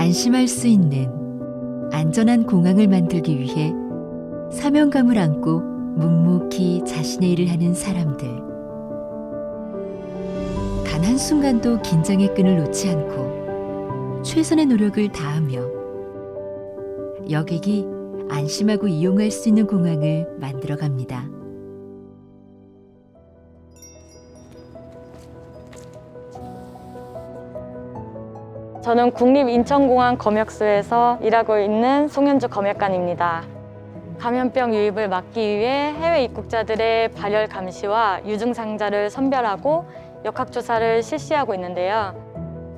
안심할 수 있는 안전한 공항을 만들기 위해 사명감을 안고 묵묵히 자신의 일을 하는 사람들. 단 한순간도 긴장의 끈을 놓지 않고 최선의 노력을 다하며 여객이 안심하고 이용할 수 있는 공항을 만들어 갑니다. 저는 국립인천공항 검역소에서 일하고 있는 송현주 검역관입니다. 감염병 유입을 막기 위해 해외 입국자들의 발열 감시와 유증상자를 선별하고 역학조사를 실시하고 있는데요.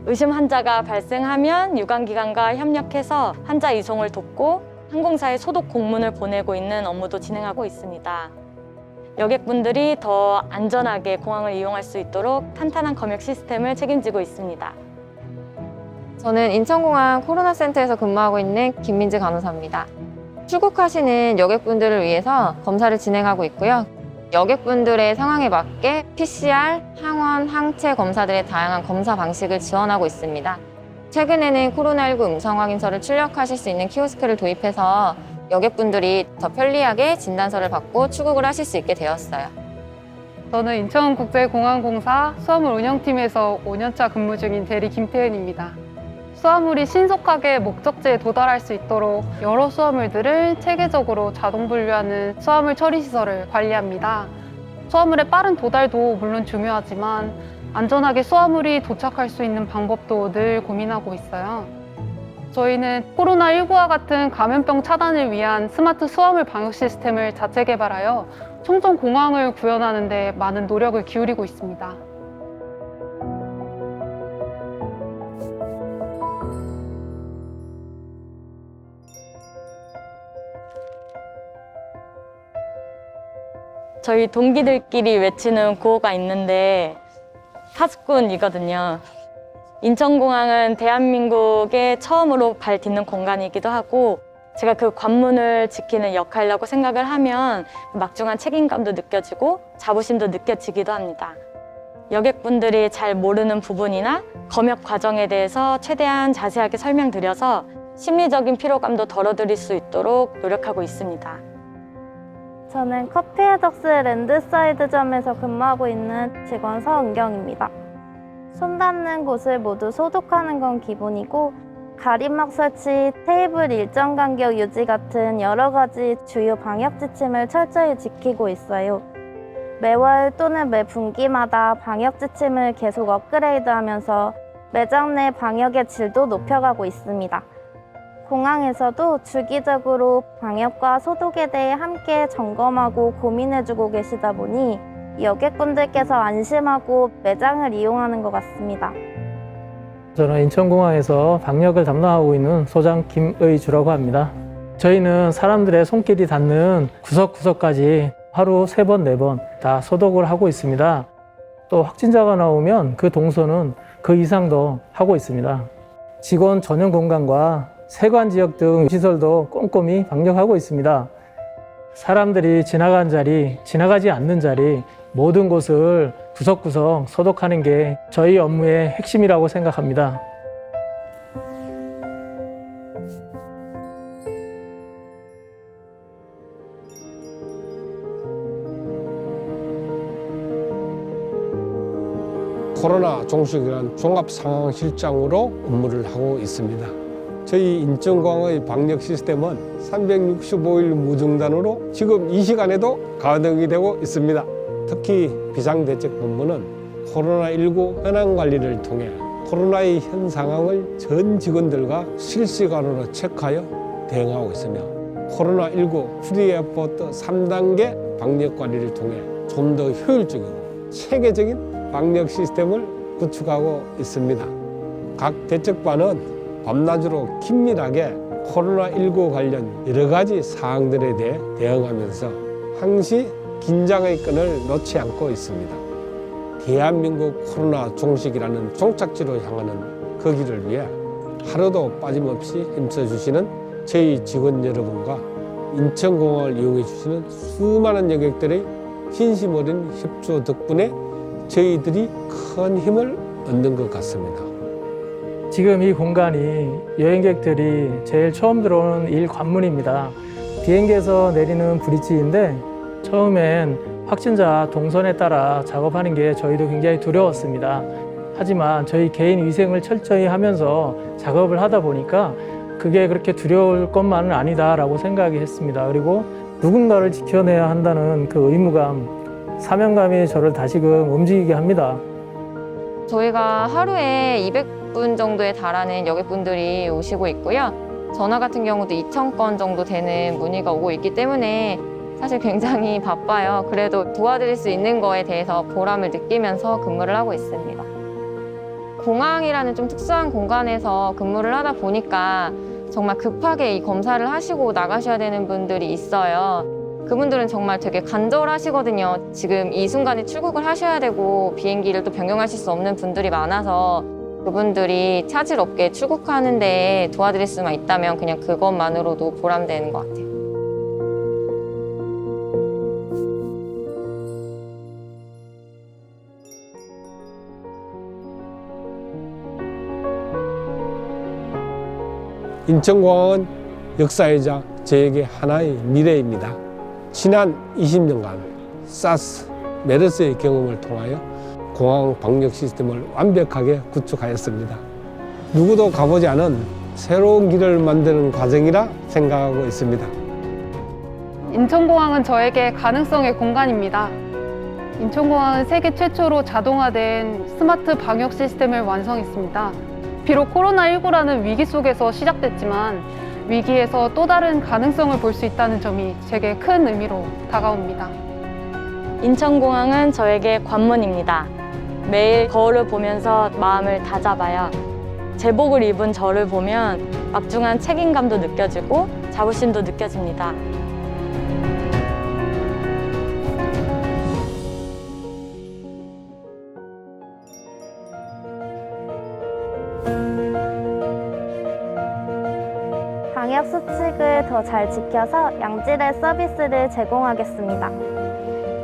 의심 환자가 발생하면 유관기관과 협력해서 환자 이송을 돕고 항공사에 소독 공문을 보내고 있는 업무도 진행하고 있습니다. 여객분들이 더 안전하게 공항을 이용할 수 있도록 탄탄한 검역 시스템을 책임지고 있습니다. 저는 인천공항 코로나센터에서 근무하고 있는 김민지 간호사입니다. 출국하시는 여객분들을 위해서 검사를 진행하고 있고요. 여객분들의 상황에 맞게 PCR, 항원, 항체 검사들의 다양한 검사 방식을 지원하고 있습니다. 최근에는 코로나19 음성 확인서를 출력하실 수 있는 키오스크를 도입해서 여객분들이 더 편리하게 진단서를 받고 출국을 하실 수 있게 되었어요. 저는 인천국제공항공사 수화물 운영팀에서 5년차 근무 중인 대리 김태은입니다. 수화물이 신속하게 목적지에 도달할 수 있도록 여러 수화물들을 체계적으로 자동 분류하는 수화물 처리 시설을 관리합니다. 수화물의 빠른 도달도 물론 중요하지만 안전하게 수화물이 도착할 수 있는 방법도 늘 고민하고 있어요. 저희는 코로나19와 같은 감염병 차단을 위한 스마트 수화물 방역 시스템을 자체 개발하여 청정 공항을 구현하는 데 많은 노력을 기울이고 있습니다. 저희 동기들끼리 외치는 구호가 있는데 파수꾼이거든요. 인천공항은 대한민국에 처음으로 발 딛는 공간이기도 하고 제가 그 관문을 지키는 역할이라고 생각을 하면 막중한 책임감도 느껴지고 자부심도 느껴지기도 합니다. 여객분들이 잘 모르는 부분이나 검역 과정에 대해서 최대한 자세하게 설명드려서 심리적인 피로감도 덜어드릴 수 있도록 노력하고 있습니다. 저는 커피에덕스 랜드사이드점에서 근무하고 있는 직원 서은경입니다. 손 닿는 곳을 모두 소독하는 건 기본이고 가림막 설치, 테이블 일정 간격 유지 같은 여러 가지 주요 방역 지침을 철저히 지키고 있어요. 매월 또는 매 분기마다 방역 지침을 계속 업그레이드하면서 매장 내 방역의 질도 높여가고 있습니다. 공항에서도 주기적으로 방역과 소독에 대해 함께 점검하고 고민해주고 계시다 보니 여객분들께서 안심하고 매장을 이용하는 것 같습니다. 저는 인천공항에서 방역을 담당하고 있는 소장 김의주라고 합니다. 저희는 사람들의 손길이 닿는 구석구석까지 하루 세 번, 네 번 다 소독을 하고 있습니다. 또 확진자가 나오면 그 동선은 그 이상도 하고 있습니다. 직원 전용 공간과 세관 지역 등 시설도 꼼꼼히 방역하고 있습니다. 사람들이 지나간 자리, 지나가지 않는 자리, 모든 곳을 구석구석 소독하는 게 저희 업무의 핵심이라고 생각합니다. 코로나 종식이란 종합상황실장으로 업무를 하고 있습니다. 저희 인천공항의 방역 시스템은 365일 무중단으로 지금 이 시간에도 가동이 되고 있습니다. 특히 비상대책본부는 코로나19 현황 관리를 통해 코로나의 현 상황을 전 직원들과 실시간으로 체크하여 대응하고 있으며 코로나19 프리에어포트 3단계 방역 관리를 통해 좀 더 효율적이고 체계적인 방역 시스템을 구축하고 있습니다. 각 대책반은 밤낮으로 긴밀하게 코로나19 관련 여러 가지 사항들에 대해 대응하면서 항시 긴장의 끈을 놓지 않고 있습니다. 대한민국 코로나 종식이라는 종착지로 향하는 그 길을 위해 하루도 빠짐없이 힘써주시는 저희 직원 여러분과 인천공항을 이용해 주시는 수많은 여객들의 진심 어린 협조 덕분에 저희들이 큰 힘을 얻는 것 같습니다. 지금 이 공간이 여행객들이 제일 처음 들어오는 일 관문입니다. 비행기에서 내리는 브릿지인데 처음엔 확진자 동선에 따라 작업하는 게 저희도 굉장히 두려웠습니다. 하지만 저희 개인 위생을 철저히 하면서 작업을 하다 보니까 그게 그렇게 두려울 것만은 아니다라고 생각이 했습니다. 그리고 누군가를 지켜내야 한다는 그 의무감, 사명감이 저를 다시금 움직이게 합니다. 저희가 하루에 200 분 정도에 달하는 여객분들이 오시고 있고요. 전화 같은 경우도 2,000건 정도 되는 문의가 오고 있기 때문에 사실 굉장히 바빠요. 그래도 도와드릴 수 있는 거에 대해서 보람을 느끼면서 근무를 하고 있습니다. 공항이라는 좀 특수한 공간에서 근무를 하다 보니까 정말 급하게 이 검사를 하시고 나가셔야 되는 분들이 있어요. 그분들은 정말 되게 간절하시거든요. 지금 이 순간에 출국을 하셔야 되고 비행기를 또 변경하실 수 없는 분들이 많아서 그분들이 차질 없게 출국하는 데 도와드릴 수만 있다면 그냥 그것만으로도 보람되는 것 같아요. 인천공항은 역사이자 저에게 하나의 미래입니다. 지난 20년간 사스, 메르스의 경험을 통하여 공항 방역 시스템을 완벽하게 구축하였습니다. 누구도 가보지 않은 새로운 길을 만드는 과정이라 생각하고 있습니다. 인천공항은 저에게 가능성의 공간입니다. 인천공항은 세계 최초로 자동화된 스마트 방역 시스템을 완성했습니다. 비록 코로나19라는 위기 속에서 시작됐지만 위기에서 또 다른 가능성을 볼 수 있다는 점이 제게 큰 의미로 다가옵니다. 인천공항은 저에게 관문입니다. 매일 거울을 보면서 마음을 다잡아요. 제복을 입은 저를 보면 막중한 책임감도 느껴지고 자부심도 느껴집니다. 방역 수칙을 더 잘 지켜서 양질의 서비스를 제공하겠습니다.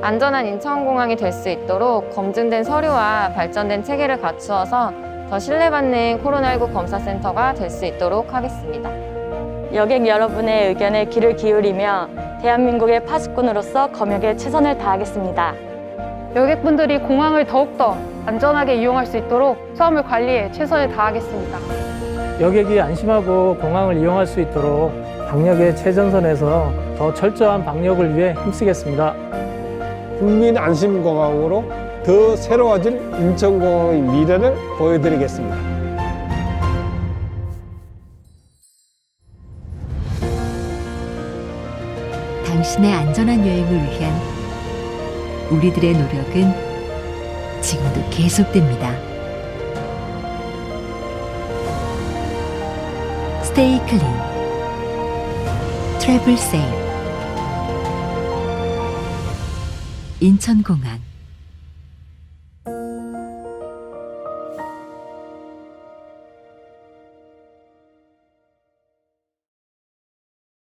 안전한 인천공항이 될 수 있도록 검증된 서류와 발전된 체계를 갖추어서 더 신뢰받는 코로나19 검사센터가 될 수 있도록 하겠습니다. 여객 여러분의 의견에 귀를 기울이며 대한민국의 파수꾼으로서 검역에 최선을 다하겠습니다. 여객분들이 공항을 더욱더 안전하게 이용할 수 있도록 수화물 관리에 최선을 다하겠습니다. 여객이 안심하고 공항을 이용할 수 있도록 방역의 최전선에서 더 철저한 방역을 위해 힘쓰겠습니다. 국민 안심공항으로 더 새로워질 인천공항의 미래를 보여드리겠습니다. 당신의 안전한 여행을 위한 우리들의 노력은 지금도 계속됩니다. 스테이 클린 트래블 세이 인천공항